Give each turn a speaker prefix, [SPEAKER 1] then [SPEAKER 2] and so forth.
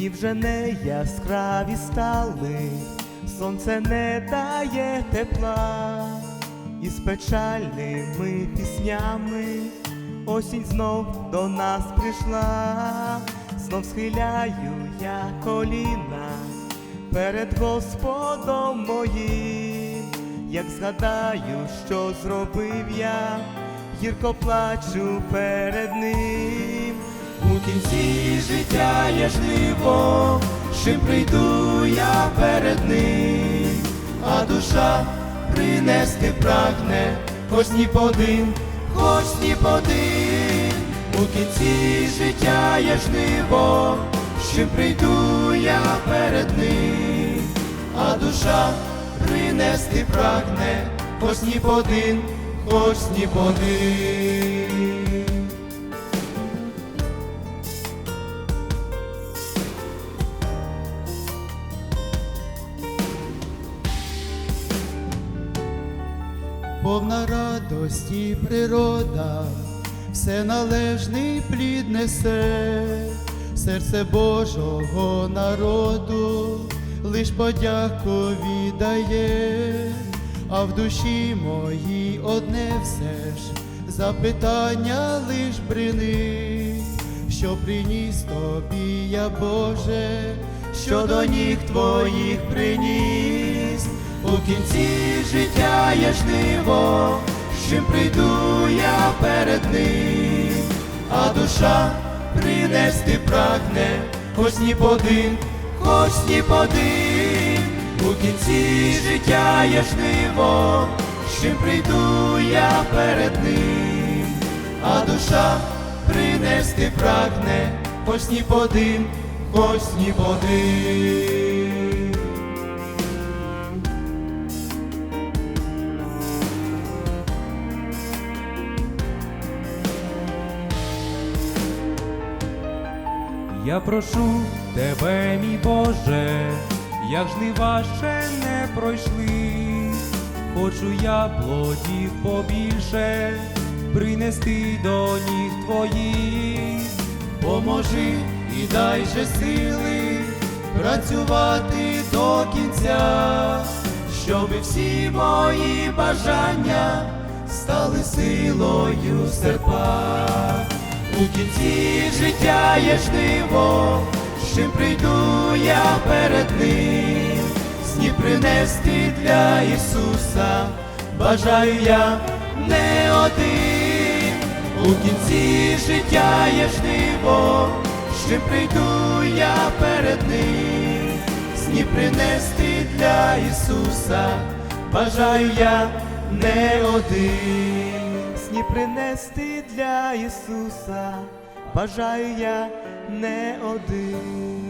[SPEAKER 1] Дні вже не яскраві стали, сонце не дає тепла, і з печальними піснями осінь знов до нас прийшла, знов схиляю я коліна перед Господом моїм, як згадаю, що зробив я, гірко плачу перед ним. Кінці життя є жниво, чим прийду я перед ним, а душа принести прагне, хоч ні по один, хоч ні по один. У кінці життя є жниво, чим прийду я перед ним, а душа принести прагне, хоч ні по один, хоч ні по один.
[SPEAKER 2] Повна радості природа, все належний плід несе, серце Божого народу, лиш подяку віддає, а в душі моїй одне все ж. Запитання лиш брини, що приніс тобі я Боже,
[SPEAKER 1] що до ніг твоїх приніс, у кінці життя є жниво, чим прийду я перед ним, а душа принести прагне, хоч ні по один, хоч ні один, у кінці життя є жниво, чим прийду я перед ним, а душа принести прагне, хоч ні по один, хоч ні Я прошу тебе, мій Боже, як жнива ще не пройшли, хочу я плодів побільше принести до ніг твоїх, поможи і дай же сили працювати до кінця, щоби всі мої бажання стали силою серпа. У кінці життя є жниво, з чим прийду я перед ним, сні принести для Ісуса, бажаю я не один. У кінці життя є жниво, з чим прийду я перед ним, сні принести для Ісуса, бажаю я не один. Сні принести для Ісуса, бажаю я не один.